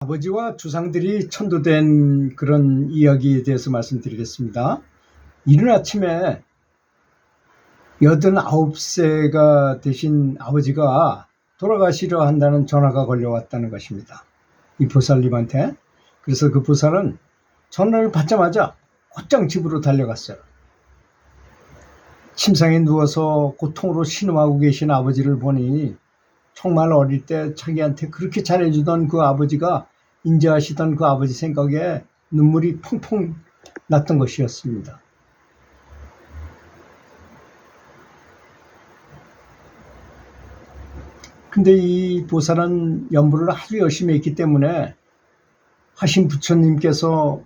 아버지와 주상들이 천도된 그런 이야기에 대해서 말씀드리겠습니다. 이른 아침에 89세가 되신 아버지가 돌아가시려 한다는 전화가 걸려왔다는 것입니다. 이 보살님한테. 그래서 그 보살은 전화를 받자마자 곧장 집으로 달려갔어요. 침상에 누워서 고통으로 신음하고 계신 아버지를 보니 정말 어릴 때 자기한테 그렇게 잘해주던 그 아버지가 인자하시던 그 아버지 생각에 눈물이 펑펑 났던 것이었습니다. 근데 이 보살은 연부를 아주 열심히 했기 때문에 하신 부처님께서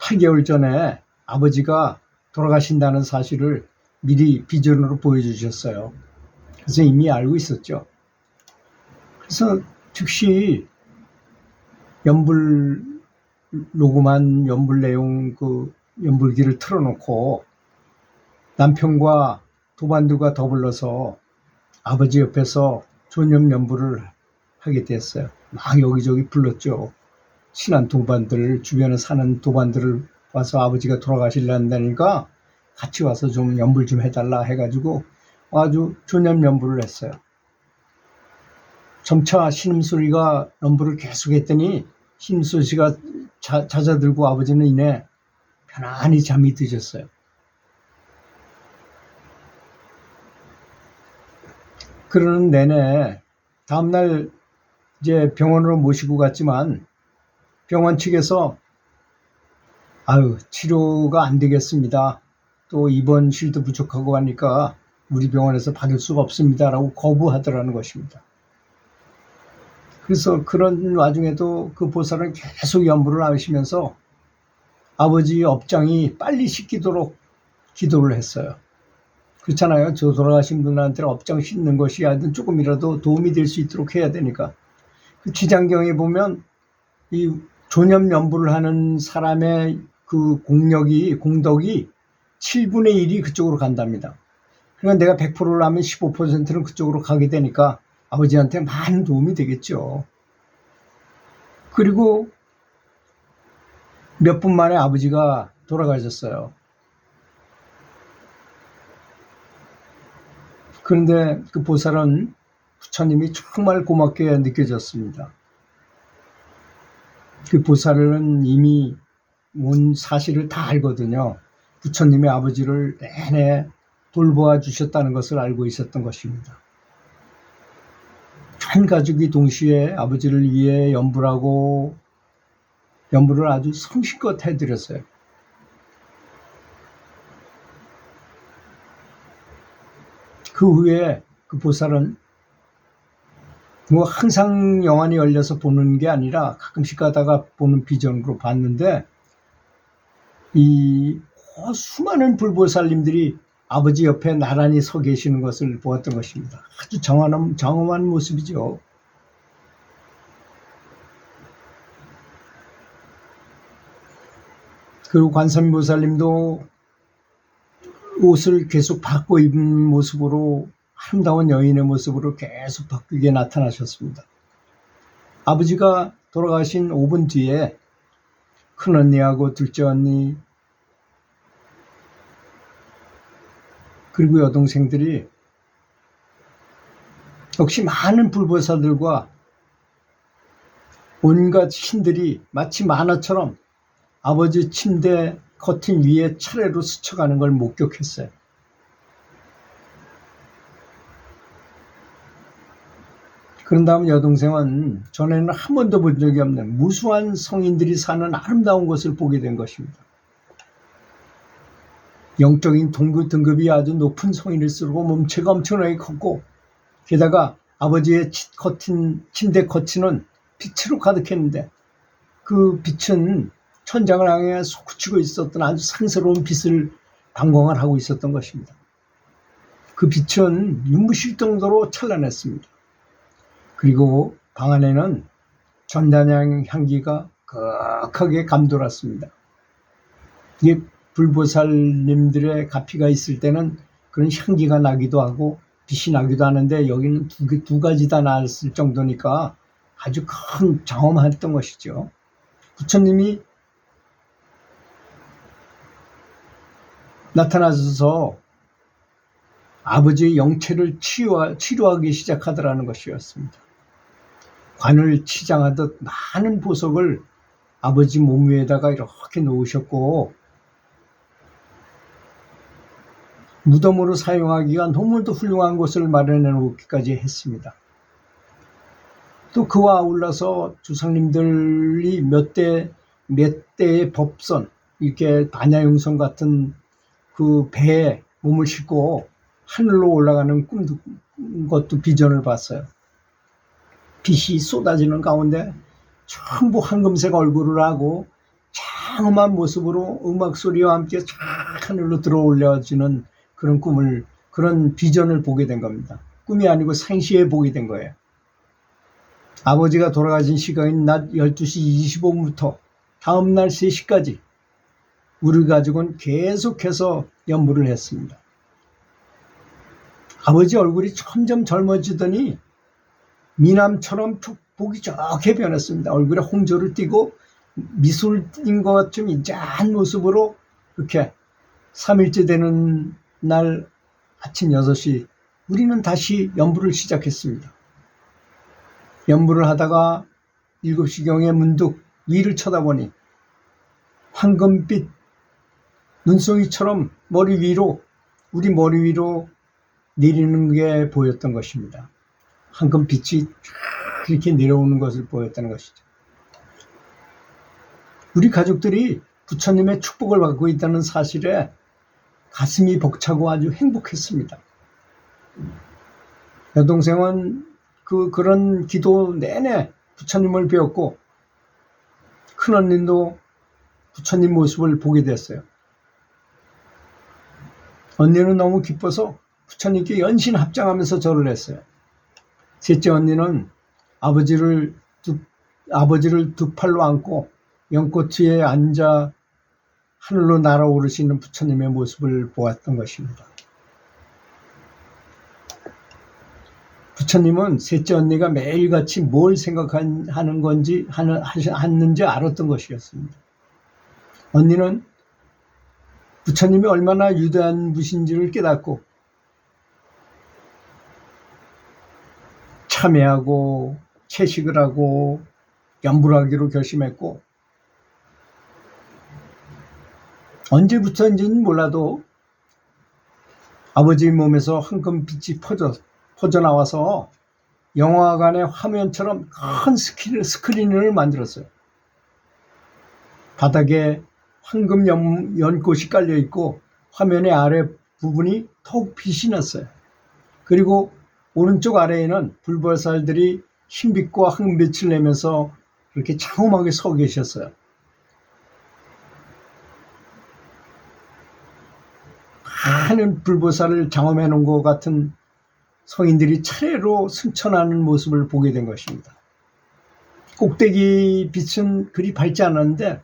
8개월 전에 아버지가 돌아가신다는 사실을 미리 비전으로 보여주셨어요. 그래서 이미 알고 있었죠. 그래서 즉시 연불 녹음한 연불 내용 그 연불기를 틀어놓고 남편과 도반들과 더불러서 아버지 옆에서 존염 연불을 하게 됐어요. 막 여기저기 불렀죠. 친한 도반들 주변에 사는 도반들을 와서 아버지가 돌아가실란다니까 같이 와서 좀 연불 좀 해달라 해가지고 아주 존염 연불을 했어요. 점차 신음소리가 연불을 계속했더니 신음소리가 자, 잦아들고 아버지는 이내 편안히 잠이 드셨어요. 그러는 내내 다음날 이제 병원으로 모시고 갔지만 병원 측에서 아유 치료가 안 되겠습니다. 또 입원실도 부족하고 하니까 우리 병원에서 받을 수가 없습니다라고 거부하더라는 것입니다. 그래서 그런 와중에도 그 보살은 계속 연부를 하시면서 아버지 업장이 빨리 씻기도록 기도를 했어요. 그렇잖아요. 저 돌아가신 분한테 업장 씻는 것이 하여튼 조금이라도 도움이 될 수 있도록 해야 되니까. 그 지장경에 보면 이 존염 연부를 하는 사람의 그 공력이, 공덕이 7분의 1이 그쪽으로 간답니다. 그러니까 내가 100%를 하면 15%는 그쪽으로 가게 되니까 아버지한테 많은 도움이 되겠죠. 그리고 몇 분 만에 아버지가 돌아가셨어요. 그런데 그 보살은 부처님이 정말 고맙게 느껴졌습니다. 그 보살은 이미 온 사실을 다 알거든요. 부처님의 아버지를 내내 돌보아 주셨다는 것을 알고 있었던 것입니다. 전 가족이 동시에 아버지를 위해 연불하고 연불을 아주 성실껏 해드렸어요. 그 후에 그 보살은 뭐 항상 영안이 열려서 보는 게 아니라 가끔씩 가다가 보는 비전으로 봤는데 이 수많은 불보살님들이 아버지 옆에 나란히 서 계시는 것을 보았던 것입니다. 아주 정한, 정엄한 모습이죠. 그리고 관세음보살님도 옷을 계속 바꿔 입은 모습으로 아름다운 여인의 모습으로 계속 바뀌게 나타나셨습니다. 아버지가 돌아가신 5분 뒤에 큰언니하고 둘째 언니 그리고 여동생들이 역시 많은 불보살들과 온갖 신들이 마치 만화처럼 아버지 침대 커튼 위에 차례로 스쳐가는 걸 목격했어요. 그런 다음 여동생은 전에는 한 번도 본 적이 없는 무수한 성인들이 사는 아름다운 것을 보게 된 것입니다. 영적인 동급 등급이 아주 높은 성인일수록 몸체가 엄청나게 컸고 게다가 아버지의 커튼, 침대 커튼은 빛으로 가득했는데 그 빛은 천장을 향해 솟구치고 있었던 아주 상스러운 빛을 방광을 하고 있었던 것입니다. 그 빛은 눈부실 정도로 찬란했습니다. 그리고 방 안에는 전단향 향기가 거하게 감돌았습니다. 이게 불보살님들의 가피가 있을 때는 그런 향기가 나기도 하고 빛이 나기도 하는데 여기는 두, 두 가지 다 났을 정도니까 아주 큰 장엄했던 것이죠. 부처님이 나타나셔서 아버지의 영체를 치유하, 치료하기 시작하더라는 것이었습니다. 관을 치장하듯 많은 보석을 아버지 몸 위에다가 이렇게 놓으셨고 무덤으로 사용하기가 너무도 훌륭한 곳을 마련해 놓기까지 했습니다. 또 그와 아울러서 주상님들이 몇 대, 몇 대의 법선, 이렇게 반야용선 같은 그 배에 몸을 싣고 하늘로 올라가는 꿈도, 것도 비전을 봤어요. 빛이 쏟아지는 가운데 전부 황금색 얼굴을 하고 장엄한 모습으로 음악 소리와 함께 쫙 하늘로 들어 올려지는 그런 꿈을, 그런 비전을 보게 된 겁니다. 꿈이 아니고 생시에 보게 된 거예요. 아버지가 돌아가신 시간인 낮 12시 25분부터 다음날 3시까지 우리 가족은 계속해서 연부를 했습니다. 아버지 얼굴이 점점 젊어지더니 미남처럼 보기 좋게 변했습니다. 얼굴에 홍조를 띠고 미술 띈것 같은 인자한 모습으로 이렇게 3일째 되는 날 아침 6시 우리는 다시 연부를 시작했습니다. 연부를 하다가 7시경에 문득 위를 쳐다보니 황금빛 눈송이처럼 머리 위로 우리 머리 위로 내리는 게 보였던 것입니다. 황금빛이 이렇게 내려오는 것을 보였다는 것이죠. 우리 가족들이 부처님의 축복을 받고 있다는 사실에 가슴이 벅차고 아주 행복했습니다. 여동생은 그 그런 기도 내내 부처님을 배웠고 큰 언니도 부처님 모습을 보게 됐어요. 언니는 너무 기뻐서 부처님께 연신 합장하면서 절을 했어요. 셋째 언니는 아버지를 두, 아버지를 두 팔로 안고 연꽃 위에 앉아 하늘로 날아오르시는 부처님의 모습을 보았던 것입니다. 부처님은 셋째 언니가 매일같이 뭘 생각하는 건지 하는 하는지 알았던 것이었습니다. 언니는 부처님이 얼마나 유대한 분신지를 깨닫고 참회하고 채식을 하고 연불하기로 결심했고 언제부터인지는 몰라도 아버지 몸에서 황금 빛이 퍼져, 퍼져나와서 영화관의 화면처럼 큰 스크린, 스크린을 만들었어요. 바닥에 황금 연, 연꽃이 깔려 있고 화면의 아래 부분이 더욱 빛이 났어요. 그리고 오른쪽 아래에는 불벌살들이 흰빛과 황빛을 내면서 이렇게 장엄하게 서 계셨어요. 많은 불보살을 장엄해 놓은 것 같은 성인들이 차례로 승천하는 모습을 보게 된 것입니다. 꼭대기 빛은 그리 밝지 않았는데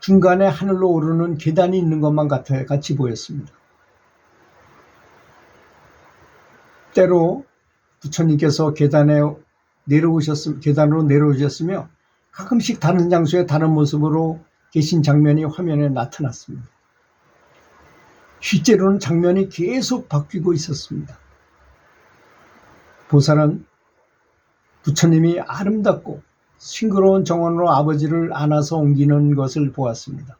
중간에 하늘로 오르는 계단이 있는 것만 같아 같이 보였습니다. 때로 부처님께서 계단에 내려오셨음 계단으로 내려오셨으며 가끔씩 다른 장소에 다른 모습으로 계신 장면이 화면에 나타났습니다. 실제로는 장면이 계속 바뀌고 있었습니다. 보살은 부처님이 아름답고 싱그러운 정원으로 아버지를 안아서 옮기는 것을 보았습니다.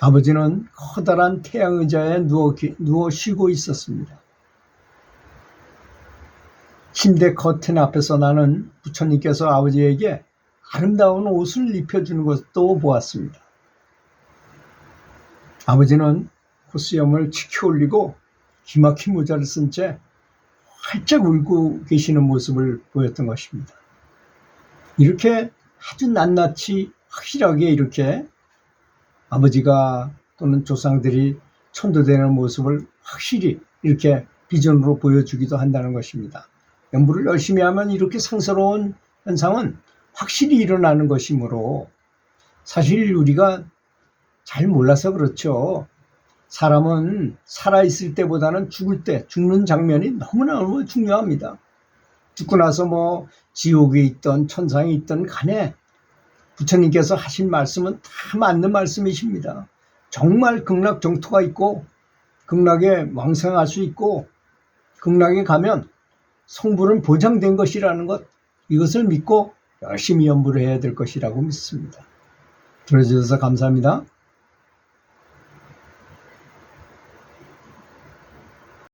아버지는 커다란 태양 의자에 누워, 누워 쉬고 있었습니다. 침대 커튼 앞에서 나는 부처님께서 아버지에게 아름다운 옷을 입혀주는 것도 보았습니다. 아버지는 코수염을 치켜 올리고 기막힌 모자를 쓴 채 활짝 울고 계시는 모습을 보였던 것입니다. 이렇게 아주 낱낱이 확실하게 이렇게 아버지가 또는 조상들이 천도되는 모습을 확실히 이렇게 비전으로 보여주기도 한다는 것입니다. 연구를 열심히 하면 이렇게 상스러운 현상은 확실히 일어나는 것이므로 사실 우리가 잘 몰라서 그렇죠. 사람은 살아있을 때보다는 죽을 때, 죽는 장면이 너무나 너무 중요합니다. 죽고 나서 뭐 지옥에 있던 천상에 있던 간에 부처님께서 하신 말씀은 다 맞는 말씀이십니다. 정말 극락 정토가 있고 극락에 왕생할 수 있고 극락에 가면 성불은 보장된 것이라는 것 이것을 믿고 열심히 연부를 해야 될 것이라고 믿습니다. 들어주셔서 감사합니다.